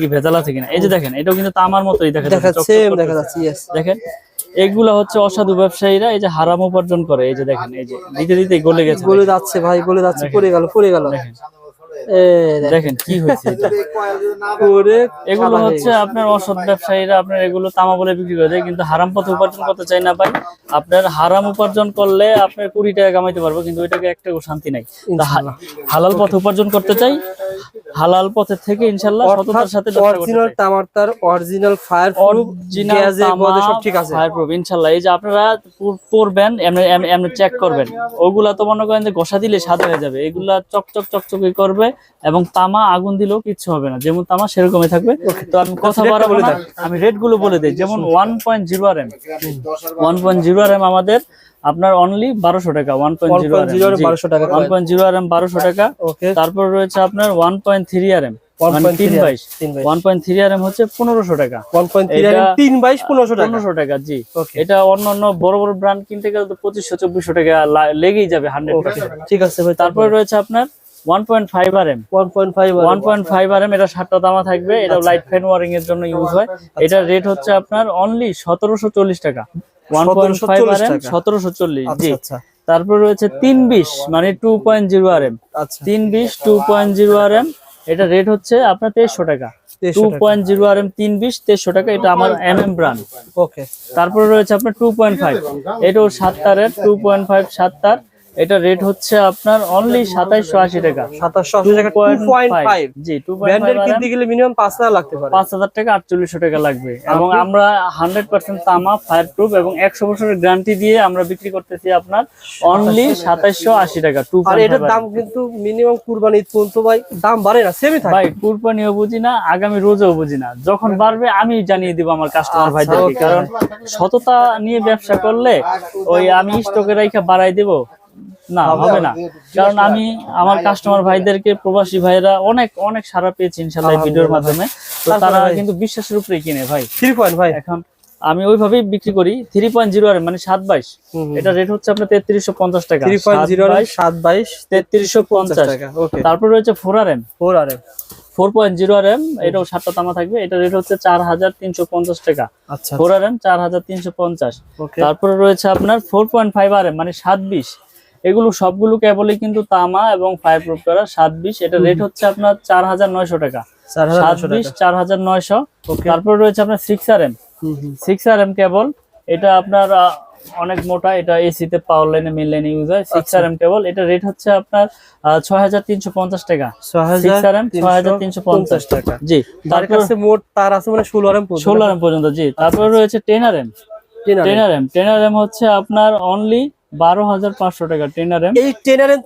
কি ভেজাল আছে কিনা? এই যে দেখেন এটাও কিন্তু তামার মতোই দেখা যাচ্ছে। দেখা যাচ্ছে দেখেন এগুলা হচ্ছে অসাধু ব্যবসায়ীরা এই যে হারাম উপার্জন করে এই যে দেখেন এই যে দিতে দিতে গলে গেছে। গলে যাচ্ছে ভাই গলে যাচ্ছে পড়ে গেল পড়ে গেল। দেখেন। দেখেন। কি হয়েছে এগুলো হচ্ছে আপনার অসৎ ব্যবসায়ীরা আপনার এগুলো তামা বলে বিক্রি করে দেয়। কিন্তু হারাম পথে উপার্জন করতে চাই না ভাই। আপনার হারাম উপার্জন করলে আপনার কুড়ি টাকা কামাইতে পারব কিন্তু ওইটাকে একটা শান্তি নাই। হালাল পথে উপার্জন করতে চাই হালাল পথের থেকে ইনশাল্লাহ সততার সাথে অরিজিনাল চাই। তামারতার অরিজিনাল ফায়ার প্রুফ Original গ্যাজে সব ঠিক আছে। fireproof, ইনশাল্লাহ। এই যে আপনারা পর- এমনি এমনি- এমনি চেক করবেন। ওগুলা তো মনে করেন যে ঘষা দিলে সাদা হয়ে যাবে। এগুলা চকচক চকচকে করবে এবং তামা আগুন দিলেও কিচ্ছু হবে না। যেমন তামা সেরকমই থাকবে। তো আমি কথা rate বলে আমি রেটগুলো বলে দিই। যেমন one point zero R M one point zero R M আমাদের আপনার অনলি বারোশো টাকা। ওয়ান পয়েন্ট জিরো 1.0 1200 টাকা। One point zero R M বারোশো টাকা। ওকে তারপর রয়েছে আপনার one point three R M তিন বাইশ। তিন বাইশ। One point three R M হচ্ছে পনেরোশো টাকা। 1.3 এটা- তিন বাইশ পনেরোশো টাকা। জি। এটা অন্য অন্য বড় বড় ব্র্যান্ড কিনতে গেলে তো পঁচিশশো চব্বিশশো টাকা লা- লেগেই যাবে হান্ড্রেড ঠিক আছে ভাই তারপরে রয়েছে আপনার one point five R M one five one point five R M এটা সাতটা দামা থাকবে। এটা লাইট ফ্যান ওয়ারিং এর জন্য ইউজ হয়। এটার রেট হচ্ছে আপনার অনলি সতেরোশো চল্লিশ টাকা। One point five R 1740 M সতেরোশো চল্লিশ জি। আচ্ছা আচ্ছা। তারপর রয়েছে তিন বিশ মানে two point zero R M আচ্ছা। তিন বিশ two point zero R M এটা রেট হচ্ছে আপনার তেইশশো টাকা। 2300 টু টাকা। পয়েন্ট জিরো আর এম তিন বিশ তেইশশো টাকা এটা আমার এম এম ব্র্যান্ড ওকে তারপরে রয়েছে আপনার টু পয়েন্ট ফাইভ এটাও সাত তারের টু পয়েন্ট ফাইভ সাত তার এটা রেট হচ্ছে আপনার অনলি সাতাইশশো আশি টাকা। সাতাশশো আশি টাকা two point five G two point ব্র্যান্ডের কিনতে গেলে মিনিমাম পাঁচ হাজার লাগতে পারে। পাঁচ হাজার টাকা আটচল্লিশশো টাকা লাগবে। এবং আমরা হান্ড্রেড পার্সেন্ট তামা ফায়ার প্রুফ এবং একশো বছরের গ্যারান্টি দিয়ে আমরা বিক্রি করতেছি আপনার অনলি সাতাইশশো আশি টাকা টু আর এটার দাম কিন্তু মিনিমাম কুরবানি পর্যন্ত ভাই দাম বাড়ে না সেমই থাকে। ভাই কুরবানিও বুঝি না আগামী রোজও বুঝি না। যখন বাড়বে আমি জানিয়ে দিব আমার কাস্টমার আচ্ছা, ভাইদেরকে। কারণ সততা নিয়ে ব্যবসা করলে ওই আমি স্টকে রেখে বাড়াই দেব। না হবে না। কারণ আমি আমার কাস্টমার ভাইদেরকে প্রবাসী ভাইরা অনেক অনেক সারা পেয়েছি ইনশাল্লাহ ভিডিওর মাধ্যমে। তো তারা কিন্তু বিশ্বাসের উপরে কিনে ভাই। থ্রি পয়েন্ট ভাই। এখন আমি ওইভাবেই বিক্রি করি থ্রি পয়েন্ট জিরো আর মানে সাত বাইশ। এটা রেট হচ্ছে আপনার তেত্রিশশো পঞ্চাশ টাকা। থ্রি পয়েন্ট জিরো সাত বাইশ তেত্রিশশো পঞ্চাশ টাকা তারপর রয়েছে four R M four R M four point zero R M এটাও সাতটা তামা থাকবে এটা রেট হচ্ছে চার হাজার তিনশো পঞ্চাশ টাকা। ফোর আর এম চার হাজার তিনশো পঞ্চাশ। তারপরে রয়েছে আপনার four point five R M মানে সাত বিশ। এগুলো সবগুলো কেবলই কিন্তু তামা এবং ফায়ার প্রুফ করা সাত বিশ। এটা রেট হচ্ছে আপনার চার হাজার নয়শো টাকা। সাত বিশ চার হাজার নয়শো. তারপরে রয়েছে আপনার six R M. Six R M cable এটা আপনার অনেক মোটা এটা এসিতে পাওয়ার লাইনে মেন লাইনে ইউজ হয়। সিক্স আচ্ছা। আর এম কেবল এটা রেট হচ্ছে আপনার ছয় হাজার তিনশো পঞ্চাশ টাকা। সিক্স আর এম ছয় হাজার তিনশো পঞ্চাশ। টাকা। জি। তার তারপর মোট তার আছে মানে ষোলো আর এম ষোলো আর এম পর্যন্ত জি। তারপরে রয়েছে ten R M ten R M ten R M হচ্ছে আপনার অনলি বারো হাজার পাঁচশো টাকা। এই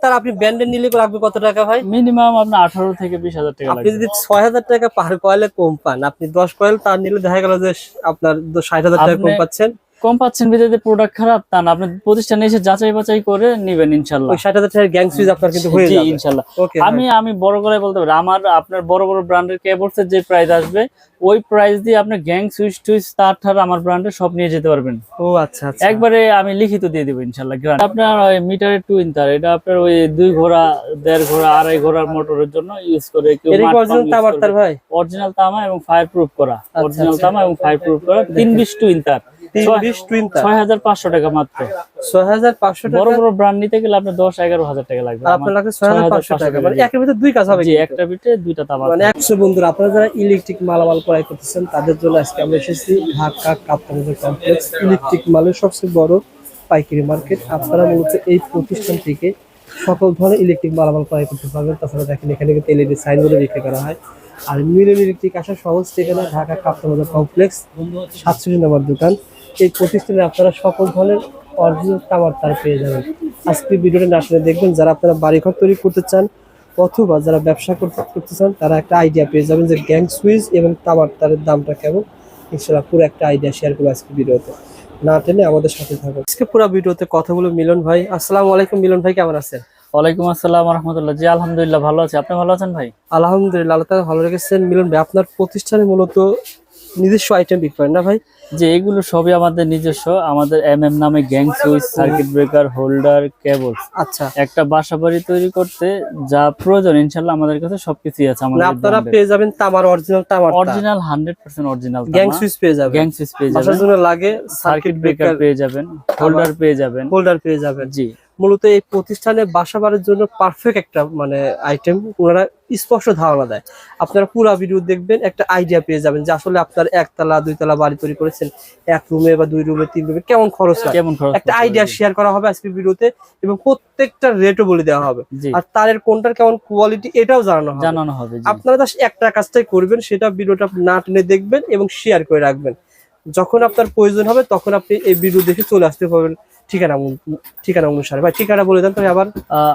তার আপনি ব্যান্ডের নিলে লাগবে কত টাকা ভাই? মিনিমাম আপনার আঠারো থেকে বিশ হাজার টাকা আপনি যদি ছয় হাজার টাকা পার কয়েলে কম পান আপনি দশ কয়েল তার নিলে দেখা গেল যে আপনার ষাট হাজার টাকা কম পাচ্ছেন। কম পাচ্ছেন বিদেশে প্রোডাক্ট খারাপ তা না। আপনি প্রতিষ্ঠানে এসে যাচাই বাছাই করে নিবেন ইনশাল্লাহ। ওই ষাট হাজার টাকার গ্যাং সুইচ আপনার কিন্তু হয়ে যাবে। ইনশাল্লাহ। আমি আমি বড় করে বলতে পারি আমার আপনার বড় বড় ব্র্যান্ডের কেবলসের যে প্রাইস আসবে ওই প্রাইস দিয়ে আপনি গ্যাং সুইচ টুইচ তার ঠার আমার ব্র্যান্ডের সব নিয়ে যেতে পারবেন। ও আচ্ছা আচ্ছা। একবারে আমি লিখিত দিয়ে দেবো ইনশাল্লাহ আপনার ওই মিটারের টু ইন্টার এটা আপনার ওই দুই ঘোড়া দেড় ঘোড়া আড়াই ঘোড়ার মোটরের জন্য ইউজ করে কেউ এর অরিজিনাল তামা এবং ফায়ার প্রুফ করা অরিজিনাল আচ্ছা। তামা এবং ফায়ার প্রুফ করা। তিন বিশ টু ইন্টার তার। ছয় হাজার পাঁচশো টাকা মাত্র। ছয় হাজার পাঁচশো টাকা। বড় বড় ব্র্যান্ড নিতে গেলে আপনার টাকা লাগবে। আপনার টাকা। মানে একের ভিতরে দুই কাজ হবে জি একটা বিটে দুইটা মানে বন্ধুরা আপনারা যারা ইলেকট্রিক মালামাল ক্রয় করতেছেন তাদের জন্য আজকে আমরা এসেছি ঢাকা কাপ্তানগর কমপ্লেক্স ইলেকট্রিক মালের সবচেয়ে বড় পাইকারি মার্কেট আপনারা মূলত এই প্রতিষ্ঠান থেকে সকল ধরনের ইলেকট্রিক মালামাল ক্রয় করতে পারবেন। তাছাড়া দেখেন এখানে কিন্তু এলইডি সাইনবোর্ডে বিক্রি করা হয়। আর মিলন ইলেকট্রিক আসার সহজ ঠিকানা ঢাকা কাপ্তানগর কমপ্লেক্স সাতষট্টি নম্বর দোকান। এই প্রতিষ্ঠানে আপনারা সকল ধরনের অরিজিনাল তামার তার পেয়ে যাবেন। আজকে ভিডিওটা না শুনে দেখবেন যারা আপনারা বাড়িঘর তৈরি করতে চান অথবা যারা ব্যবসা করতে করতে চান তারা একটা আইডিয়া পেয়ে যাবেন যে গ্যাং সুইচ এবং তামার তারের দামটা কেমন। ইনশাল্লাহ পুরো একটা আইডিয়া শেয়ার করব আজকে ভিডিওতে। না টেনে আমাদের সাথে থাকুন। আজকে পুরো ভিডিওতে কথা বলে মিলন ভাই। আসসালামু আলাইকুম মিলন ভাই কেমন আছেন? ওয়ালাইকুম আসসালাম রহমতুল্লাহ জি আলহামদুলিল্লাহ ভালো আছে। আপনি ভালো আছেন ভাই? আলহামদুলিল্লাহ আল্লাহ ভালো রেখেছেন। মিলন ভাই আপনার প্রতিষ্ঠানে মূলত নিজস্ব আইটেম বিক্রি করেন না ভাই? যে এগুলো সবই আমাদের নিজস্ব আমাদের এম এম নামে gang switch circuit breaker holder cable আচ্ছা। একটা বাসা বাড়ি তৈরি করতে যা প্রয়োজন ইনশাল্লাহ আমাদের কাছে সবকিছুই আছে মানে আমাদের আপনারা পেয়ে যাবেন তামার অরিজিনাল তামার original hundred percent original gang switch পেয়ে যাবেন। গ্যাং সুইচ পেয়ে বাসার যাবেন। জন্য লাগে সার্কিট ব্রেকার পেয়ে যাবেন। হোল্ডার পেয়ে যাবেন। হোল্ডার পেয়ে যাবেন। জি। মূলত এই প্রতিষ্ঠানে বাসা বাড়ির জন্য পারফেক্ট একটা মানে আইটেম ওনারা স্পষ্ট ধারণা দেয়। আপনারা পুরো ভিডিও দেখবেন একটা আইডিয়া পেয়ে যাবেন যে আসলে আপনার একতলা দুইতলা বাড়ি তৈরি করেছেন। এক রুমে বা দুই রুমে তিন রুমে কেমন খরচ কেমন একটা আইডিয়া শেয়ার করা হবে আজকের ভিডিওতে এবং প্রত্যেকটা রেটও বলে দেওয়া হবে। আর তারের কোনটার কেমন কোয়ালিটি এটাও জানানো হবে। জানানো হবে আপনারা জাস্ট একটা কাজটাই করবেন সেটা ভিডিওটা না টেনে দেখবেন এবং শেয়ার করে রাখবেন। যখন আপনার প্রয়োজন হবে তখন আপনি এই ভিডিও দেখে চলে আসতে পারবেন। ঠিকানা ঠিকানা অনুসারে। ভাই ঠিকানা বলে দেন তবে আবার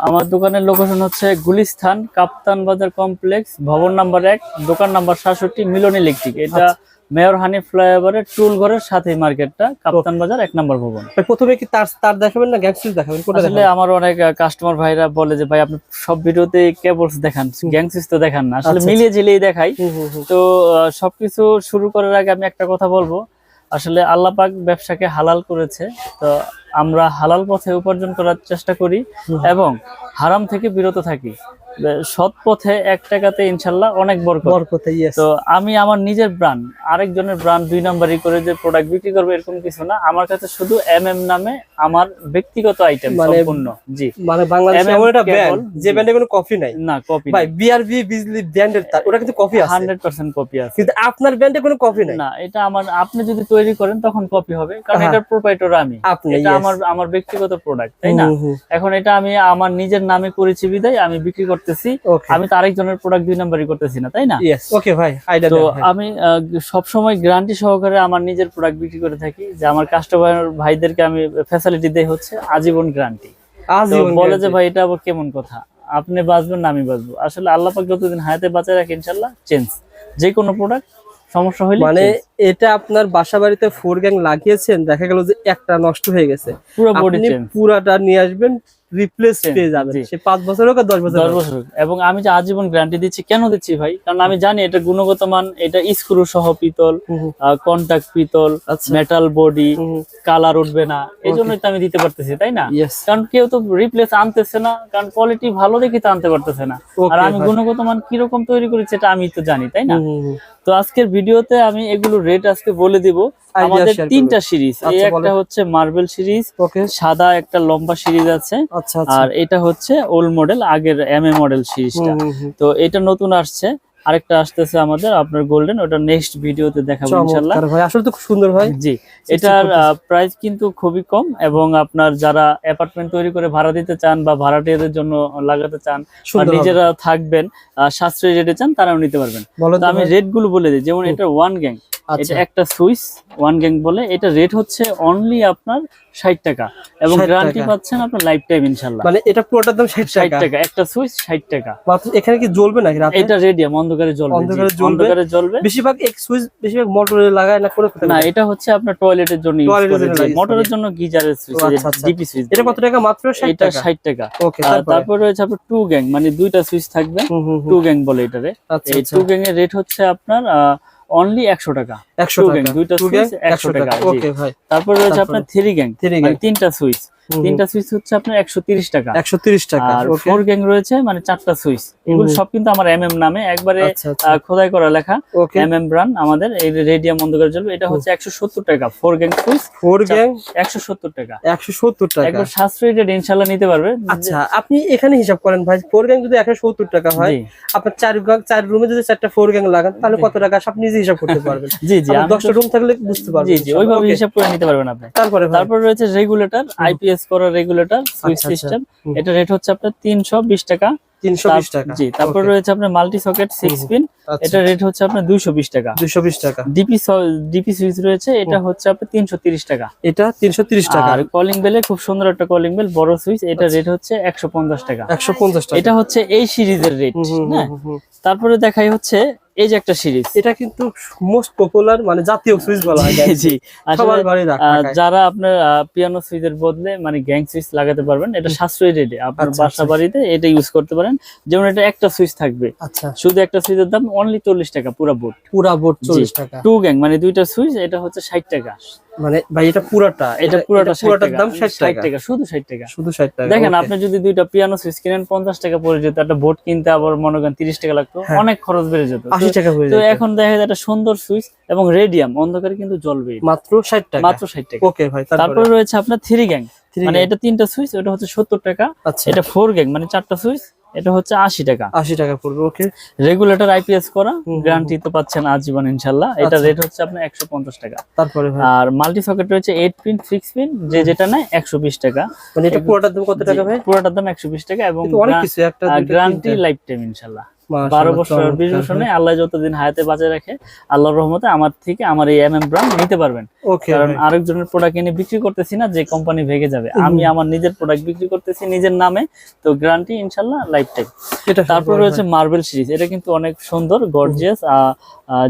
আমার দোকানের লোকেশন হচ্ছে গুলিস্থান কাপ্তান বাজার কমপ্লেক্স ভবন নাম্বার এক দোকান নাম্বার সাতষট্টি মিলন ইলেকট্রিক এটা আচ্ছা। মেয়র হানি ফ্লাইওভারের টুল ঘরের সাথে মার্কেটটা কাপ্তান বাজার এক নাম্বার ভবন। প্রথমে কি তার তার দেখাবেন না? গ্যাংসুইচ দেখাবেন? কোনটা আসলে আমার অনেক কাস্টমার ভাইরা বলে যে ভাই আপনি সব ভিডিওতে কেবলস দেখান গ্যাংসিস তো দেখান না। আসলে আচ্ছা, মিলিয়ে ঝিলিয়ে দেখাই। তো সবকিছু শুরু করার আগে আমি একটা কথা বলব। আসলে আল্লাহ পাক ব্যবসাকে হালাল করেছে তো আমরা হালাল পথে উপার্জন করার চেষ্টা করি এবং হারাম থেকে বিরত থাকি। সৎ পথে এক টাকাতে ইনশাল্লাহ অনেক বরকত। তো আমি আমার নিজের ব্র্যান্ড আরেকজনের ব্র্যান্ড দুই নাম্বারই করে যে প্রোডাক্ট বিক্রি করব এরকম কিছু না। আমার কাছে শুধু এম এম নামে আমার ব্যক্তিগত আইটেম মানে সম্পূর্ণ জি। মানে বাংলাদেশে এমন একটা ব্র্যান্ড যে ব্র্যান্ডে কোনো কফি নাই। না কপি ভাই বিআরবি বিজলি ব্র্যান্ডের তার ওটা কিন্তু আছে। কপি আছে। কিন্তু আপনার ব্র্যান্ডে কোনো নাই। না এটা আমার আপনি যদি তৈরি করেন তখন কপি হবে কারণ। এটার প্রোপাইটর আমি। এটা. আমার আমার ব্যক্তিগত প্রোডাক্ট তাই না? এখন এটা আমি আমার নিজের নামে করেছি বিদায় আমি বিক্রি করতেছি আমি তো আরেকজনের প্রোডাক্ট দুই নাম্বারই করতেছি না তাই না? ওকে ভাই তো আমি সব সময় গ্যারান্টি সহকারে আমার নিজের প্রোডাক্ট বিক্রি করে থাকি যে আমার কাস্টমার ভাইদেরকে আমি ফ্যাসিলিটি দেই হচ্ছে আজীবন গ্যারান্টি আজীবন বলে যে ভাই এটা আবার কেমন কথা? আপনি বাঁচবেন না আমি বাঁচবো। আসলে আল্লাহ পাক যতদিন হায়াতে বাঁচায় রাখে ইনশাল্লাহ চেঞ্জ যে কোনো প্রোডাক্ট সমস্যা হইলে মানে। এটা আপনার বাসা বাড়িতে ফোর গ্যাং লাগিয়েছেন দেখা গেল যে একটা নষ্ট হয়ে গেছে। আপনি পুরাটা নিয়ে আসবেন রিপ্লেস পেয়ে যাবেন। সে পাঁচ বছর হোক আর দশ বছর দশ বছর এবং আমি যে আজীবন গ্যারান্টি দিচ্ছি কেন দিচ্ছি ভাই? কারণ আমি জানি এটা গুণগত মান এটা স্ক্রু সহ পিতল হুম, হুম, কন্টাক্ট পিতল মেটাল বডি কালার উঠবে না। এই জন্যই তো আমি দিতে পারতেছি তাই না? কারণ কেউ তো রিপ্লেস আনতেছে না কারণ কোয়ালিটি ভালো দেখি তো আনতে পারতেছে না। আর আমি গুণগত মান কীরকম তৈরি করেছি এটা আমি তো জানি তাই না। তো আজকের ভিডিওতে আমি এগুলো রেট আজকে বলে দিব। আমাদের তিনটা সিরিজ এই আচ্ছা, একটা হচ্ছে মার্বেল সিরিজ ওকে সাদা একটা লম্বা সিরিজ আছে। আচ্ছা আচ্ছা। আর এটা হচ্ছে ওল্ড মডেল আগের এম এ মডেল সিরিজটা। তো এটা নতুন আসছে। আরেকটা আসতেছে আমাদের আপনার গোল্ডেন ওটা নেক্সট ভিডিওতে দেখাবো চমৎকার ভাই আসলে তো খুব সুন্দর ভাই। জি এটার প্রাইস কিন্তু খুবই কম এবং আপনার যারা অ্যাপার্টমেন্ট তৈরি করে ভাড়া দিতে চান বা ভাড়াটিয়াদের জন্য লাগাতে চান বা নিজেরা থাকবেন সাশ্রয়ী রেটে চান তারাও নিতে পারবেন। আমি ভাই। রেটগুলো বলে দিই। যেমন এটা ওয়ান গ্যাং এটা একটা সুইচ ওয়ান গ্যাং বলে এটা রেট হচ্ছে অনলি আপনার ষাট টাকা এবং গ্যারান্টি পাচ্ছেন আপনার লাইফ টাইম ইনশাল্লাহ। মানে এটা পুরোটার দাম ষাট ষাট টাকা। টাকা একটা সুইচ ষাট টাকা। মাত্র এখানে কি জ্বলবে নাকি রাতে? এটা রেডিয়াম অন্ধকারে জ্বলবে অন্ধকারে জ্বলবে? অন্ধকারে জ্বলবে। বেশিরভাগ এক সুইচ বেশিরভাগ মোটরে লাগায় না করে না এটা হচ্ছে আপনার টয়লেটের জন্য ইউজ করে মোটরের জন্য গিজারের সুইচ ও, আচ্ছা, আচ্ছা। ডিপি সুইচ এটা কত টাকা? মাত্র ষাট এটা টাকা? ষাট টাকা। ওকে তারপর? রয়েছে আপনার টু গ্যাং মানে দুইটা সুইচ থাকবে। টু গ্যাং বলে এটারে। আচ্ছা এই আচ্ছা। টু গ্যাং এর রেট হচ্ছে আপনার অনলি একশো টাকা। একশো টাকা। দুইটা সুইচ একশো 100 টাকা, ওকে ভাই। তারপর রয়েছে আপনার থ্রি গ্যাং Three মানে তিনটা সুইচ তিনটা সুইচ হচ্ছে আপনার একশো তিরিশ টাকা। একশো তিরিশ টাকা আর ফোর গ্যাং রয়েছে মানে চারটা সুইচ। এগুলো সব কিন্তু আমার এম এম নামে একবারে আচ্ছা আচ্ছা। খোদাই করা লেখা। এম এম ব্রান্ড আমাদের এই রেডিয়াম অন্ধকার জ্বলবে এটা হচ্ছে একশো সত্তর টাকা four gang switch. Four gang একশো সত্তর টাকা। একশো সত্তর টাকা। একবার সাশ্রয়ী রেট ইনশাল্লাহ নিতে পারবে। আচ্ছা আপনি এখানে হিসাব করেন ভাই ফোর গ্যাং যদি একশো সত্তর টাকা হয় আপনার চার গ্যাং চার রুমে যদি চারটা ফোর গ্যাং লাগান তাহলে কত টাকা? আপনি নিজে হিসাব করতে পারবেন। জি জি দশটা রুম থাকলে বুঝতে পারবেন জি জি ওইভাবে হিসাব করে নিতে পারবেন আপনি। তারপরে তারপর রয়েছে রেগুলেটর আইপিএস করা রেগুলেটর সুইচ আচ্ছা, সিস্টেম এটা রেট হচ্ছে আপনার তিনশো বিশ টাকা। তিনশো বিশ তার- টাকা। জি তারপর রয়েছে আপনার মাল্টি সকেট সিক্স হুম, পিন আচ্ছা, এটা রেট হচ্ছে আপনার দুইশো বিশ টাকা। দুশো বিশ টাকা। ডিপি ডিপি সুইচ রয়েছে এটা হচ্ছে আপনার তিনশো তিরিশ টাকা। এটা তিনশো তিরিশ টাকা। আর কলিং বেলে খুব সুন্দর একটা কলিং বেল বড় সুইচ এটা রেট হচ্ছে একশো পঞ্চাশ টাকা। একশো পঞ্চাশ টাকা। এটা হচ্ছে এই সিরিজের রেট হুম, হ্যাঁ। তারপরে দেখাই হচ্ছে এই যে একটা সিরিজ এটা কিন্তু মোস্ট পপুলার মানে জাতীয় সুইচ বলা হয়। জি সবার বাড়ি যারা আপনার পিয়ানো সুইচের বদলে মানে গ্যাং সুইচ লাগাতে পারবেন এটা সাশ্রয়ী রেটে আপনার আচ্ছা, বাসা আচ্ছা। বাড়িতে এটা ইউজ করতে পারেন। যেমন এটা একটা সুইচ থাকবে। আচ্ছা। শুধু একটা সুইচের দাম অনলি চল্লিশ টাকা পুরা বোর্ড পুরা বোর্ড চল্লিশ টাকা। টু গ্যাং মানে দুইটা সুইচ এটা হচ্ছে ষাট টাকা। মানে ভাই এটা পুরাটা এটা পুরোটা পুরাটার দাম ষাট ষাট টাকা। টাকা শুধু ষাট টাকা। শুধু ষাট টাকা দেখেন আপনি যদি দুইটা পিয়ানো সুইচ কিনেন পঞ্চাশ টাকা পড়ে যেত একটা বোর্ড কিনতে আবার মনে করেন তিরিশ টাকা লাগতো হ্যাঁ। অনেক খরচ বেড়ে যেত। আশি তো- টাকা হয়ে তো এখন দেখা যায় একটা সুন্দর সুইচ এবং রেডিয়াম অন্ধকারে কিন্তু জ্বলবে মাত্র ষাট টাকা। মাত্র ষাট টাকা। ওকে ভাই তারপরে? রয়েছে আপনার থ্রি গ্যাং মানে এটা তিনটা সুইচ ওটা হচ্ছে সত্তর টাকা আচ্ছা। এটা ফোর গ্যাং মানে চারটা সুইচ এটা হচ্ছে আশি টাকা। আশি টাকা পড়বে ওকে রেগুলেটর আইপিএস করা গ্যারান্টি তো পাচ্ছেন আজীবন ইনশাল্লাহ। এটা আচ্ছা। রেট হচ্ছে আপনার একশো পঞ্চাশ টাকা। তারপরে আর মাল্টি সকেট রয়েছে এইট পিন সিক্স পিন যে যেটা নেয় একশো বিশ টাকা। মানে এটা পুরোটার দাম কত টাকা ভাই? পুরোটার দাম একশো বিশ টাকা এবং গ্যারান্টি লাইফ টাইম ইনশাল্লাহ। বারো বছর বিশ বছর নেই আল্লাহ যতদিন হায়াতে বাঁচিয়ে রাখে আল্লাহর রহমতে আমার থেকে আমার এই এম এম ব্র্যান্ড নিতে পারবেন। কারণ আরেকজনের প্রোডাক্ট এনে বিক্রি করতেছি না যে কোম্পানি ভেঙে যাবে। আমি আমার নিজের প্রোডাক্ট বিক্রি করতেছি নিজের নামে তো গ্যারান্টি ইনশাল্লাহ লাইফ টাইম তারপর রয়েছে মার্বেল সিরিজ এটা কিন্তু অনেক সুন্দর গর্জিয়াস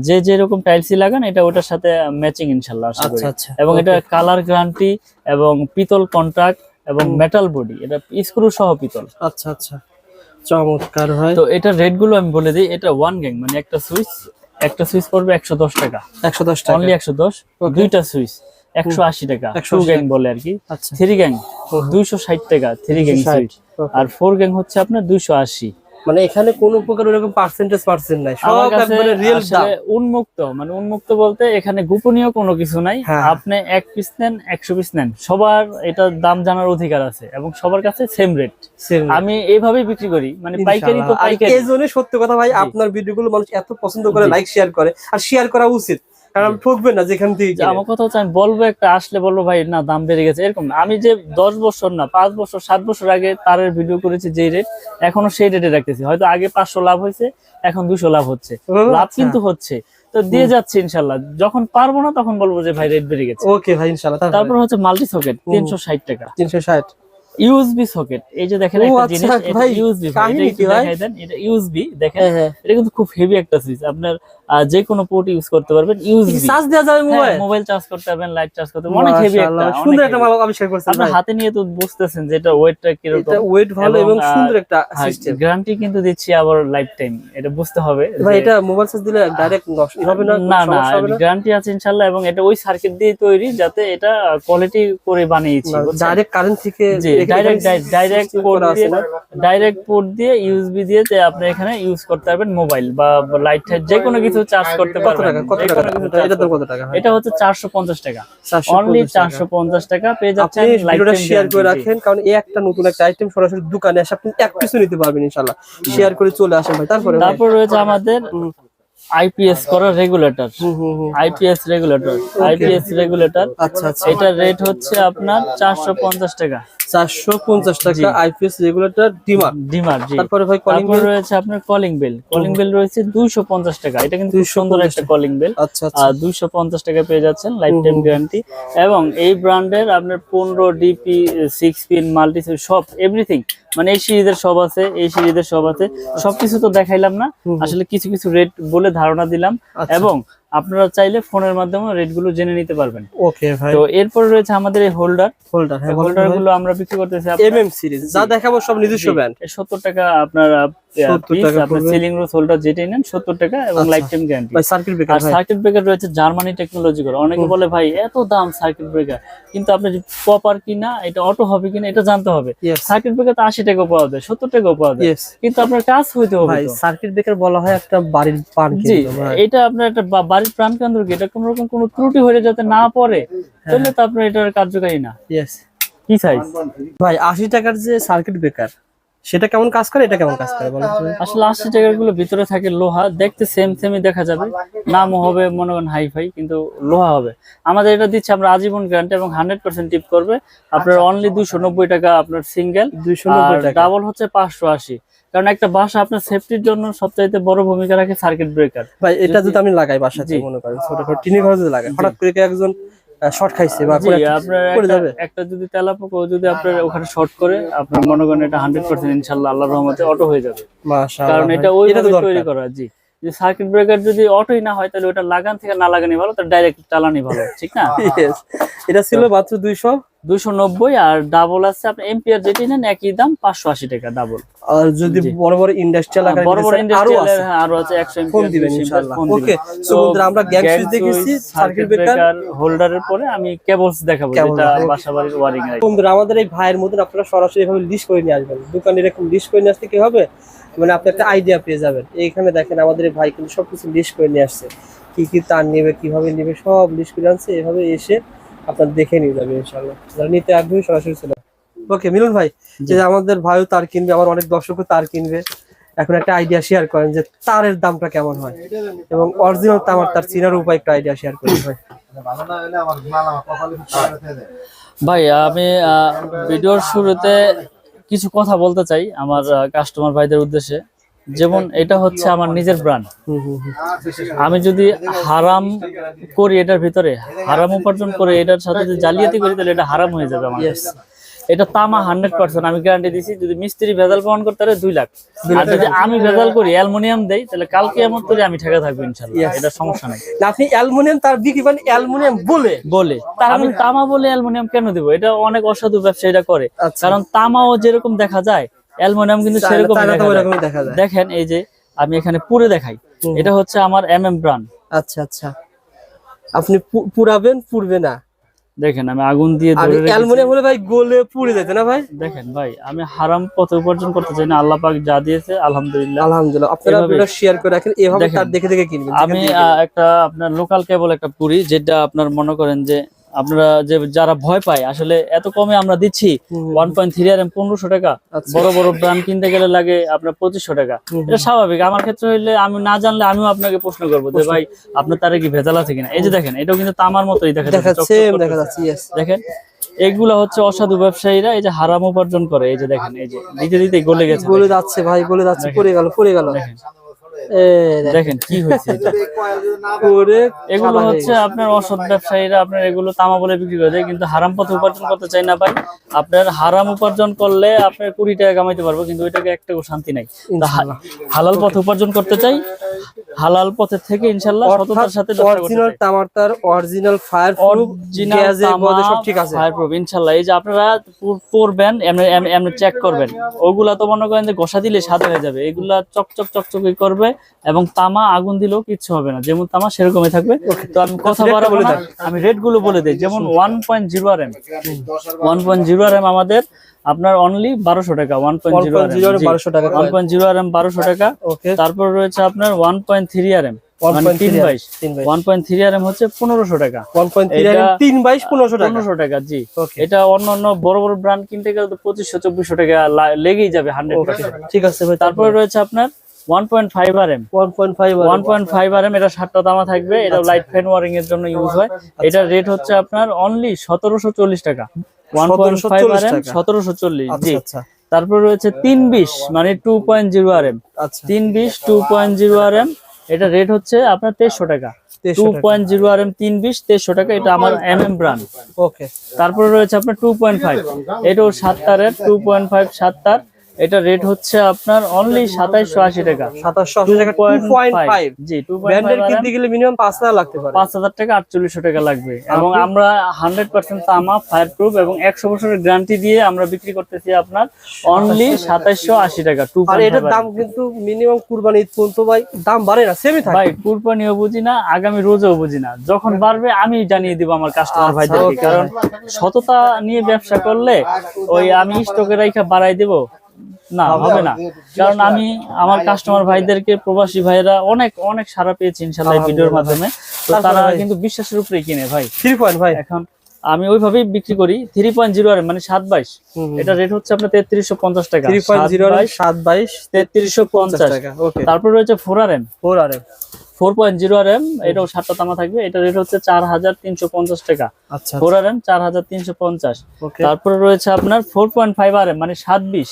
যে যেরকম টাইলসই লাগান এটা ওটার সাথে ম্যাচিং ইনশাল্লাহ আচ্ছা আচ্ছা। এবং এটা কালার গ্যারান্টি এবং পিতল কন্ট্রাক্ট এবং মেটাল বডি এটা স্ক্রু সহ পিতল। আচ্ছা আচ্ছা। চমৎকার ভাই। তো এটা রেটগুলো আমি বলে দিই এটা ওয়ান গ্যাং মানে একটা সুইচ একটা সুইচ পড়বে একশো দশ টাকা। একশো দশ টাকা। অনলি একশো দশ. দুইটা সুইচ একশো আশি টাকা 180 টু গ্যাং বলে আর কি। আচ্ছা। থ্রি গ্যাং দুইশো ষাট টাকা থ্রি গ্যাং সুইচ। আর ফোর গ্যাং হচ্ছে আপনার দুইশো আশি। মানে এখানে কোনো প্রকার ওরকম পার্সেন্টেজ পার্সেন্ট নাই সব একবারে রিয়েল দাম। উন্মুক্ত মানে উন্মুক্ত বলতে এখানে গোপনীয় কোনো কিছু নাই। হ্যাঁ। আপনি এক পিস নেন একশো পিস নেন সবার এটা দাম জানার অধিকার আছে এবং সবার কাছে সেম রেট আমি এইভাবেই বিক্রি করি মানে পাইকারি তো পাইকারি। এই জন্যই সত্যি কথা ভাই আপনার ভিডিওগুলো মানুষ এত পছন্দ করে। লাইক শেয়ার করে আর শেয়ার করা উচিত। কারণ ঠকবেন না যেখান থেকে আমার কথা হচ্ছে আমি বলব একটা আসলে বলব ভাই না দাম বেড়ে গেছে। এরকম আমি যে দশ বছর না পাঁচ বছর সাত বছর আগে তারের ভিডিও করেছি যে রেট এখনও সেই রেটে রাখতেছি। হয়তো আগে পাঁচশো লাভ হয়েছে এখন দুশো লাভ হচ্ছে। লাভ আচ্ছা। কিন্তু হচ্ছে। তো দিয়ে যাচ্ছে ইনশাল্লাহ। যখন পারব না তখন বলব যে ভাই রেট বেড়ে গেছে। ওকে ভাই ইনশাআল্লাহ তারপর? হচ্ছে মাল্টি সকেট তিনশো ষাট টাকা। তিনশো ষাট। ইউএসবি সকেট এই যে দেখেন একটা আচ্ছা, জিনিস ভাই, ইউএসবি দেন। এটা ইউএসবি দেখেন হ্যাঁ হ্যাঁ। এটা কিন্তু খুব হেভি একটা সুইচ আপনার যে কোনো পোর্ট ইউজ করতে পারবেন ইউএসবি চার্জ দেওয়া যাবে মোবাইল মোবাইল চার্জ করতে পারবেন লাইট চার্জ করতে পারবেন। অনেক হেভি একটা সুন্দর একটা। মাল আবিষ্কার করছেন আপনার ভাই। হাতে নিয়ে তো বুঝতেছেন যে এটা ওয়েটটা কীরকম। এটা ওয়েট ভালো এবং, সুন্দর একটা সিস্টেম গ্যারান্টি কিন্তু দিচ্ছি আবার লাইফ টাইম এটা বুঝতে হবে ভাই এটা মোবাইল চার্জ দিলে ডাইরেক্ট নষ্ট হবে না না না গ্যারান্টি আছে ইনশাল্লাহ এবং এটা ওই সার্কিট দিয়ে তৈরি যাতে এটা কোয়ালিটি করে বানিয়েছি? ডাইরেক্ট কারেন্ট থেকে ডাইরেক্ট ডাইরেক্ট পোর্ট দিয়ে? ডাইরেক্ট পোর্ট দিয়ে ইউএসবি দিয়ে যে আপনি এখানে ইউজ করতে পারবেন মোবাইল বা লাইট যে কোনো কিছু চার্জ করতে কত টাকা? কত টাকা? এটা কত টাকা? এটা হচ্ছে চারশো পঞ্চাশ টাকা। 450 অনলি টাকা। চারশো পঞ্চাশ টাকা পেয়ে যাচ্ছেন ভিডিওটা শেয়ার করে রাখেন কারণ এই একটা নতুন একটা আইটেম সরাসরি দোকানে এসে আপনি এক পিস নিতে পারবেন ইনশাআল্লাহ। শেয়ার করে চলে আসেন ভাই তারপরে তারপর রয়েছে আমাদের। আইপিএস করা রেগুলেটর হুম হুম হুম। আইপিএস রেগুলেটর আইপিএস রেগুলেটর আচ্ছা আচ্ছা। এটার রেট হচ্ছে আপনার চারশো পঞ্চাশ টাকা। চারশো পঞ্চাশ টাকা আইপিএস রেগুলেটর ডিমার ডিমার জি। তারপরে ভাই কলিং বেল রয়েছে আপনার কলিং বেল কলিং বেল রয়েছে দুইশো পঞ্চাশ টাকা। এটা কিন্তু সুন্দর একটা কলিং বেল আচ্ছা আচ্ছা। আর দুইশো পঞ্চাশ টাকা পেয়ে যাচ্ছেন লাইফ টাইম গ্যারান্টি এবং এই ব্র্যান্ডের আপনার পনেরো ডিপি সিক্স পিন মাল্টি সব এভরিথিং মানে এই সিরিজের সব আছে এই সিরিজের সব আছে। সবকিছু তো দেখাইলাম না। আসলে কিছু কিছু রেট বলে ধারণা দিলাম। আচ্ছা। এবং আপনারা চাইলে ফোনের মাধ্যমে রেটগুলো জেনে নিতে পারবেন। ওকে ভাই। তো এরপর রয়েছে আমাদের এই হোল্ডার হোল্ডার হোল্ডারগুলো আমরা বিক্রি করতেছি এমএম সিরিজ যা দেখাবো সব নিজস্ব ব্র্যান্ড সত্তর টাকা আপনার 70 টাকা আপনার। সিলিং রোজ হোল্ডার যেটাই নেন সত্তর টাকা এবং। Life time guarantee circuit breaker circuit breaker রয়েছে জার্মানি টেকনোলজি করে অনেকে বলে ভাই এত দাম সার্কিট ব্রেকার কিন্তু আপনি প্রপার কিনা এটা অটো হবে কিনা এটা জানতে হবে। সার্কিট ব্রেকার তো আশি টাকা পাওয়া যায় সত্তর টাকাও পাওয়া যায়। কিন্তু আপনার কাজ হইতে হবে ভাই সার্কিট ব্রেকার বলা হয় একটা বাড়ির ভাই। এটা আপনার একটা বাড়ির প্রাণ কেন্দ্র এটা কোনো রকম কোনো ত্রুটি হয়ে যাতে না পড়ে হ্যাঁ। তাহলে তো আপনার এটার কার্যকারী না। কি সাইজ ভাই আশি টাকার যে সার্কিট ব্রেকার সেটা কেমন কাজ করে এটা কেমন কাজ করে বলেন আসলে আশি টাকারগুলো ভিতরে থাকে লোহা দেখতে সেম সেমই দেখা যাবে। নামও হবে মনে করেন হাই ফাই কিন্তু লোহা হবে। আমাদের এটা দিচ্ছে আমরা আজীবন গ্যারান্টি এবং হান্ড্রেড পার্সেন্ট টিপ করবে। আপনার অনলি দুশো নব্বই টাকা আপনার সিঙ্গেল টাকা। ডাবল হচ্ছে পাঁচশো আশি। কারণ একটা বাসা আপনার সেফটির জন্য সবচাইতে বড় ভূমিকা রাখে সার্কিট ব্রেকার ভাই এটা যদি আমি লাগাই বাসাতে জি। মনে করেন ছোট টিনের ঘরে যদি লাগাই হঠাৎ করে একজন শর্ট খাইছে বা করে যাবে। একটা যদি তেলাপোকা যদি আপনার ওখানে শর্ট করে আপনার মনে করেন এটা হান্ড্রেড পার্সেন্ট ইনশাল্লাহ আল্লাহর রহমতে অটো হয়ে যাবে। কারণ এটা ওই তৈরি করা জি। যে সার্কিট ব্রেকার যদি অটোই না হয় তাহলে ওটা লাগান থেকে না লাগানি ভালো তার ডাইরেক্ট চালানি ভালো ঠিক না? এটা ছিল মাত্র 200 দুশো নব্বই আর ডাবল আছে আপনার নেন একই দাম পাঁচশো আশি টাকা ডাবল বড় ইন্ডাস্ট্রিয়াল বড় বড় আমাদের এই ভাইয়ের মতন আপনারা সরাসরি ভাবে লিস্ট করে নিয়ে আসবেন। দোকানে এরকম লিস্ট করে নিয়ে আসতে কি হবে? মানে আপনি একটা আইডিয়া পেয়ে যাবেন। এইখানে দেখেন আমাদের এই ভাই কিন্তু সবকিছু লিস্ট করে নিয়ে আসছে। কি কি তার নেবে কীভাবে নেবে সব লিস্ট করে আনছে। এভাবে এসে আপনার দেখে নিয়ে যাবে ইনশাআল্লাহ। যারা নিতে আগ্রহী সরাসরি চলে ওকে মিলন ভাই যে আমাদের ভাইও তার কিনবে আমার অনেক দর্শকও তার কিনবে। এখন একটা আইডিয়া শেয়ার করেন যে তারের দামটা কেমন হয়। এবং অরিজিনাল তামার তার চিনার উপায় একটা আইডিয়া শেয়ার করেন ভাই। ভাই আমি ভিডিওর শুরুতে কিছু কথা বলতে চাই আমার কাস্টমার ভাইদের উদ্দেশ্যে। যেমন এটা হচ্ছে আমার নিজের ব্র্যান্ড আমি যদি হারাম করি এটার ভিতরে হারাম উপার্জন করে এটার সাথে যদি জালিয়াতি করি তাহলে এটা হারাম হয়ে যাবে আমার। এটা তামা হান্ড্রেড পার্সেন্ট আমি গ্যারান্টি দিছি যদি মিস্ত্রি ভেজাল প্রমাণ করতে পারে দুই লাখ। আর যদি আমি ভেজাল করি অ্যালুমিনিয়াম দেই তাহলে কালকে এমন করে আমি ঠেকা থাকব ইনশাল্লাহ. এটা সমস্যা নাই। আপনি অ্যালুমিনিয়াম তার বিক্রি করেন অ্যালুমিনিয়াম বলে। বলে। আমি তামা বলে অ্যালুমিনিয়াম কেন দেবো? এটা অনেক অসাধু ব্যবসায়ীরা করে। আচ্ছা। কারণ তামাও যেরকম দেখা যায় অ্যালুমিনিয়াম কিন্তু সেরকম দেখেন এই যে আমি এখানে পুরে দেখাই। এটা হচ্ছে আমার এম এম ব্রান্ড আচ্ছা আচ্ছা। আপনি পুরাবেন পুরবে না? দেখেন আমি আগুন দিয়ে। অ্যালুমিনিয়াম হলে ভাই গলে পুড়ে যেত না ভাই? দেখেন ভাই আমি হারাম পথে উপার্জন করতে চাই না। আল্লাহ পাক যা দিয়েছে আলহামদুলিল্লাহ। আলহামদুলিল্লাহ। আপনারা ভিডিও শেয়ার করে রাখেন এভাবে তার দেখে দেখে কিনবেন। আমি একটা আপনার লোকাল কেবল একটা পুরি যেটা আপনার মনে করেন যে আপনারা যে যারা ভয় পায় আসলে এত কমে আমরা দিচ্ছি। One point three R M পনেরোশো টাকা। আচ্ছা। বড় বড় ব্র্যান্ড কিনতে গেলে লাগে আপনার পঁচিশশো টাকা। এটা স্বাভাবিক। আমার ক্ষেত্রে হইলে আমি না জানলে আমিও আপনাকে প্রশ্ন করব যে ভাই আপনার তারে কি ভেজাল আছে কিনা? এই যে দেখেন এটাও কিন্তু তামার মতোই দেখা যাচ্ছে, দেখেন এগুলা হচ্ছে অসাধু ব্যবসায়ীরা এই যে হারাম উপার্জন করে। এই যে দেখেন এই যে দিতে দিতে গলে গেছে। গলে যাচ্ছে ভাই গলে যাচ্ছে পড়ে গেল পড়ে গেল। দেখেন। দেখেন। কি হয়েছে এগুলো হচ্ছে আপনার অসৎ ব্যবসায়ীরা আপনার এগুলো তামা বলে বিক্রি করে দেয় কিন্তু হারাম পথে উপার্জন করতে চাই না ভাই। আপনার হারাম উপার্জন করলে আপনার কুড়ি টাকা কামাইতে পারব কিন্তু ওইটাকে একটা শান্তি নাই। হালাল পথে উপার্জন করতে চাই হালাল পথের থেকে ইনশাল্লাহ সততার সাথে অরিজিনাল চাই। অরিজিনাল ফায়ার প্রুফ Original বদে সব ঠিক আছে। fireproof, ইনশাল্লাহ। এই যে আপনারা পর- এমনি এমনি- এমনি চেক করবেন। ওগুলা তো মনে করেন যে ঘষা দিলে সাদা হয়ে যাবে। এগুলা চকচক চকচকে করবে এবং তামা আগুন দিলেও কিচ্ছু হবে না। যেমন তামা সেরকমই থাকবে। তো আমি কথা বাড়াবো বলে না আমি রেটগুলো বলে দিই। যেমন one point zero R M one point zero R M আমাদের আপনার অনলি বারোশো টাকা ওয়ান পয়েন্ট জিরো আর 1.0 1200 টাকা। One point zero R M বারোশো টাকা। ওকে তারপর রয়েছে আপনার one point three R M তিন বাইশ। One point three R M হচ্ছে পনেরোশো টাকা। ওয়ান পয়েন্ট এটা- তিন বাইশ পনেরোশো পনেরোশো টাকা জি। এটা অন্য অন্য বড় বড় ব্র্যান্ড কিনতে গেলে তো পঁচিশশো চব্বিশশো টাকা লেগেই যাবে হান্ড্রেড ঠিক আছে ভাই তারপরে রয়েছে আপনার one point five R M one point five one point five R M এটা সাতটা দামা থাকবে এটা আচ্ছা। লাইট ফ্যান ওয়ারিং এর জন্য ইউজ হয়। এটার রেট হচ্ছে আপনার অনলি সতেরোশো চল্লিশ টাকা। One point five R 1740 M সতেরোশো চল্লিশ আচ্ছা জি। আচ্ছা। তারপর রয়েছে তিন বিশ মানে two point zero R M আচ্ছা। তিন বিশ two point zero R M এটা রেট হচ্ছে আপনার তেইশশো টাকা। 2300 টু টাকা। পয়েন্ট জিরো আর এম তিন বিশ তেইশশো টাকা এটা আমার এম এম ব্র্যান্ড ওকে তারপরে রয়েছে আপনার টু পয়েন্ট ফাইভ এটাও সাত তারের টু পয়েন্ট ফাইভ সাত তার এটা রেট হচ্ছে আপনার অনলি সাতাইশশো আশি টাকা। সাতাশশো আশি টাকা টু পয়েন্ট ফাইভ জি টু ব্র্যান্ডের কিনতে গেলে মিনিমাম পাঁচ হাজার লাগতে পারে। পাঁচ হাজার টাকা আটচল্লিশশো টাকা লাগবে। এবং আমরা হান্ড্রেড পার্সেন্ট তামা ফায়ার প্রুফ এবং একশো বছরের গ্যারান্টি দিয়ে আমরা বিক্রি করতেছি আপনার অনলি সাতাইশশো আশি টাকা টু আর এটার দাম কিন্তু মিনিমাম কুরবানি ঈদ পর্যন্ত ভাই দাম বাড়ে না সেমই থাকে। ভাই কুরবানিও বুঝি না আগামী রোজও বুঝি না। যখন বাড়বে আমি জানিয়ে দিব আমার কাস্টমার আচ্ছা, ভাইদেরকে কারণ সততা নিয়ে ব্যবসা করলে ওই আমি স্টকে রাইখা বাড়াই দেব। না হবে না। কারণ আমি আমার কাস্টমার ভাইদেরকে প্রবাসী ভাইরা অনেক অনেক সারা পেয়েছি ইনশাল্লাহ ভিডিওর মাধ্যমে। তো তারা কিন্তু বিশ্বাসের উপরে কিনে ভাই। থ্রি পয়েন্ট ভাই। এখন আমি ওইভাবেই বিক্রি করি। থ্রি পয়েন্ট জিরো আর মানে সাত বাইশ। এটা রেট হচ্ছে আপনার তেত্রিশশো পঞ্চাশ টাকা। সাত বাইশ তেত্রিশশো পঞ্চাশ টাকা ওকে তারপর রয়েছে four R M four R M four point zero R M এটাও সাতটা তামা থাকবে। এটা রেট হচ্ছে চার হাজার তিনশো পঞ্চাশ টাকা। ফোর আর এম চার হাজার তিনশো পঞ্চাশ। তারপরে রয়েছে আপনার four point five R M মানে সাত বিশ।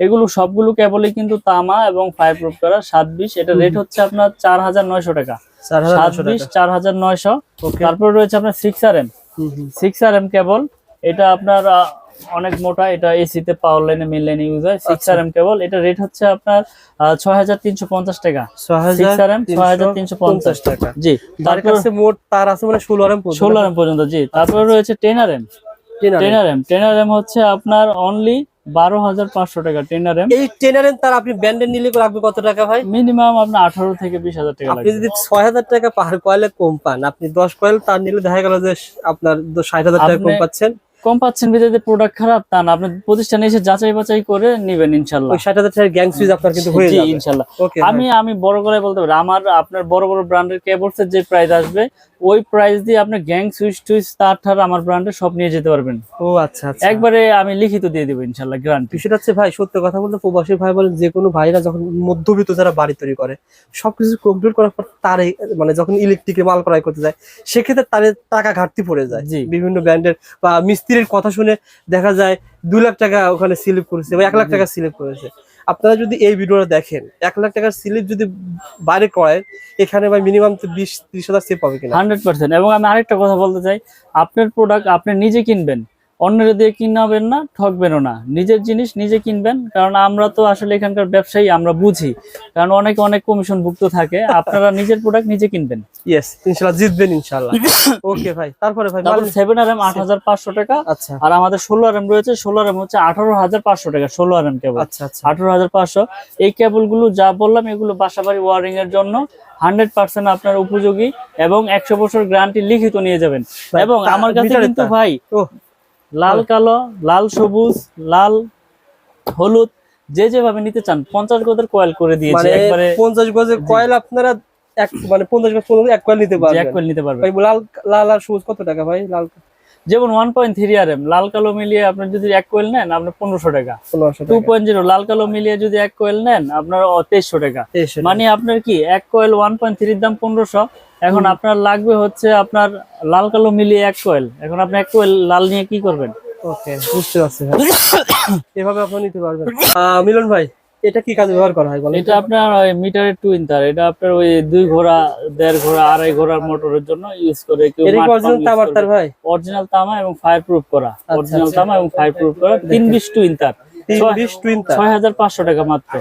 এগুলো সবগুলো কেবলই কিন্তু তামা এবং ফায়ার প্রুফ করা সাত বিশ। এটা রেট হচ্ছে আপনার চার হাজার নয়শো টাকা। চার হাজার সাত বিশ চার হাজার নয়শো। তারপর রয়েছে আপনার six R M. Six R M cable. এটা আপনার অনেক মোটা। এটা এসিতে পাওয়ার লাইনে মেন লাইনে ইউজ হয়। Six R M cable. এটা রেট হচ্ছে আপনার ছয় হাজার তিনশো পঞ্চাশ টাকা। সিক্স আর এম ছয় হাজার তিনশো পঞ্চাশ। টাকা। জি। তার কাছে মোট তার আছে মানে ষোলো আর এম ষোলো আর এম পর্যন্ত জি। তারপরে রয়েছে ten R M ten R M ten R M হচ্ছে আপনার অনলি বারো হাজার পাঁচশো টাকা এই তার আপনি ব্যান্ডের নিলে কত টাকা ভাই? মিনিমাম আপনার আঠারো থেকে বিশ হাজার টাকা আপনি যদি ছয় হাজার টাকা পার কয়েলে কম পান আপনি দশ কয়েল তার নিলে দেখা গেল যে আপনার ষাট হাজার টাকা কম পাচ্ছেন। কম পাচ্ছেন প্রোডাক্ট খারাপ তা না আপনি প্রতিষ্ঠানে এসে যাচাই বাছাই করে নিবেন ইনশাল্লাহ। ওই টাকার গ্যাং সুইচ আপনার কিন্তু হয়ে যাবে। ইনশাল্লাহ। আমি আমি বড় করে বলতে পারি আমার আপনার বড় বড় ব্র্যান্ডের কেবলস এর যে প্রাইস আসবে ওই প্রাইস দিয়ে আপনি গ্যাং সুইচ টুইচ তার ঠার আমার ব্র্যান্ডের সব নিয়ে যেতে পারবেন। ও আচ্ছা আচ্ছা। একবারে আমি লিখিত দিয়ে দেবো ইনশাল্লাহ গ্যারান্টি সেটা হচ্ছে ভাই সত্য কথা বলতে প্রবাসী ভাই বলেন যে কোনো ভাইরা যখন মধ্যবিত্ত যারা বাড়ি তৈরি করে সবকিছু কমপ্লিট করার পর তারে মানে যখন ইলেকট্রিকের মাল ক্রয় করতে যায় সেক্ষেত্রে তার টাকা ঘাটতি পড়ে যায়। জি। বিভিন্ন ব্র্যান্ডের বা মিস্ত্রির কথা শুনে দেখা যায় দুই লাখ টাকা ওখানে স্লিপ করেছে বা এক লাখ টাকা স্লিপ করেছে। আপনারা যদি এই ভিডিওটা দেখেন, এক লাখ টাকার স্লিপ যদি বাইরে করেন এখানে ভাই মিনিমাম তো বিশ, ত্রিশ হাজার সেভ পাবে কিনা? হান্ড্রেড পার্সেন্ট এবং আমি আরেকটা কথা বলতে চাই, আপনার প্রোডাক্ট আপনি নিজে কিনবেন। অন্যের দিয়ে কিনাবেন না ঠকবেনও না। নিজের জিনিস নিজে কিনবেন কারণ আমরা তো আসলে এখানকার ব্যবসায়ী আমরা বুঝি। কারণ অনেকে অনেক কমিশন ভুক্ত থাকে আপনারা নিজের প্রোডাক্ট নিজে কিনবেন। ইয়েস জিতবেন ওকে ভাই তারপরে ভাই তারপর টাকা আচ্ছা। আর আমাদের রয়েছে হচ্ছে আঠারো হাজার পাঁচশো টাকা ষোলো আর এম কেবল আচ্ছা আচ্ছা। আঠারো হাজার পাঁচশো। এই কেবলগুলো যা বললাম এগুলো বাসাবাড়ি ওয়ারিং এর জন্য হান্ড্রেড পার্সেন্ট আপনার উপযোগী এবং একশো বছর গ্যারান্টি লিখিত নিয়ে যাবেন। এবং আমার কাছে কিন্তু ভাই লাল কালো লাল সবুজ লাল হলুদ যে যেভাবে নিতে চান পঞ্চাশ গদের কয়েল করে দিয়েছে মানে একবারে পঞ্চাশ গজের কয়েল আপনারা এক মানে পঞ্চাশ গজ পর্যন্ত এক কয়েল নিতে পারবেন। এক কয়েল নিতে পারবেন। ভাই লাল লাল আর সবুজ কত টাকা ভাই? লাল যেমন one point three R M লাল কালো মিলিয়ে আপনার যদি এক কোয়েল নেন আপনার পনেরোশো টাকা। টু পয়েন্ট জিরো লাল কালো মিলিয়ে যদি এক কয়েল নেন আপনার তেইশশো টাকা। মানে আপনার কি এক কোয়েল ওয়ান পয়েন্ট থ্রির দাম পনেরোশো এখন আপনার লাগবে হচ্ছে আপনার লাল কালো মিলিয়ে এক কয়েল এখন আপনি এক কয়েল লাল নিয়ে কি করবেন? ওকে বুঝতে পারছি এভাবে আপনি নিতে পারবেন। মিলন ভাই এটা কি কাজে ব্যবহার করা হয় বলেন? এটা আপনার ওই মিটারের টুইন তার এটা আপনার ওই দুই ঘোড়া দেড় ঘোড়া আড়াই ঘোড়ার মোটরের জন্য ইউজ করে কেউ অরিজিনাল তামার তার ভাই? অরিজিনাল তামা এবং ফায়ার প্রুফ করা। আচ্ছা, অরিজিনাল তামা এবং ফায়ার প্রুফ করা। তিন বিশ টুইন তার ছয়- বিশ টুইন তার ছয় হাজার পাঁচশো টাকা মাত্র।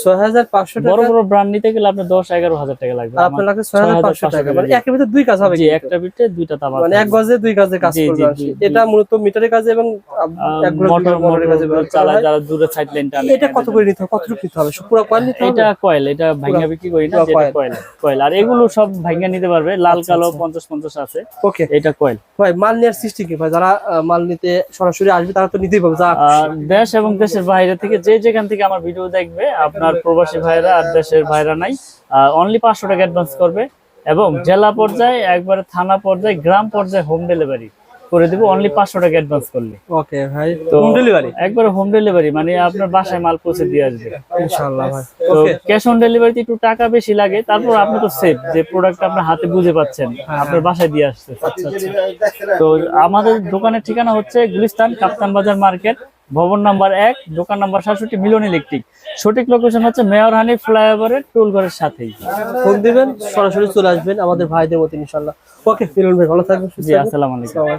ছয় হাজার পাঁচশো বড় বড় ব্র্যান্ড নিতে গেলে আপনার দশ এগারো হাজার টাকা লাগবে। আপনার লাগছে ছয় হাজার পাঁচশো টাকা। মানে জি। ভিতরে দুই কাজ হবে একটা বিটে দুইটা তামা মানে এক গজে দুই কাজে কাজ জি, জি, করবে আর কি। জি, জি। এটা মূলত মিটারের কাজে এবং আহ, এক ঘোড়া দুই মোটর মোটরের কাজে চালায় যারা দূরে সাইড লাইন টানে এটা কত করে নিতে হবে? কতটুকু নিতে হবে? পুরো কয়েল নিতে হবে? এটা কয়েল এটা ভাঙ্গা বিক্রি করি না পুরো কয়েল কয়েল আর এগুলো সব ভাঙ্গা নিতে পারবে লাল আচ্ছা, কালো আচ্ছা। পঞ্চাশ পঞ্চাশ আছে। ওকে এটা কয়েল ভাই মাল নেওয়ার সৃষ্টি কি? ভাই যারা মাল নিতে সরাসরি আসবে তারা তো নিতেই যা আর দেশ এবং দেশের বাইরে থেকে যে যেখান থেকে আমার ভিডিও দেখবে আপনার প্রবাসী ভাইরা আর দেশের ভাইরা নাই অনলি পাঁচশো টাকা অ্যাডভান্স করবে এবং জেলা পর্যায়ে একবারে থানা পর্যায়ে গ্রাম পর্যায়ে হোম ডেলিভারি করে দেবো অনলি পাঁচশো টাকা অ্যাডভান্স করলে। ওকে ভাই। তো হোম ডেলিভারি একবারে হোম ডেলিভারি মানে আপনার বাসায় মাল পৌঁছে দিয়ে আসবে। ইনশাআল্লাহ ভাই। তো ওকে ক্যাশ অন ডেলিভারিতে একটু টাকা বেশি লাগে তারপর আপনি তো সেফ যে প্রোডাক্ট আপনার হাতে বুঝে পাচ্ছেন আপনার বাসায় দিয়ে আসছে। আচ্ছা। তো আমাদের দোকানের ঠিকানা হচ্ছে গুলিস্তান কাপ্তান বাজার মার্কেট ভবন নাম্বার এক দোকান নাম্বার সাতষট্টি মিলন ইলেকট্রিক সঠিক লোকেশন হচ্ছে মেয়র হানি ফ্লাইওভারের টোল ঘরের সাথেই ফোন দিবেন সরাসরি চলে আসবেন আমাদের ভাইদের মতো ইনশাল্লাহ ওকে মিলন ভাই ভালো থাকবেন জি। আসসালামু আলাইকুম।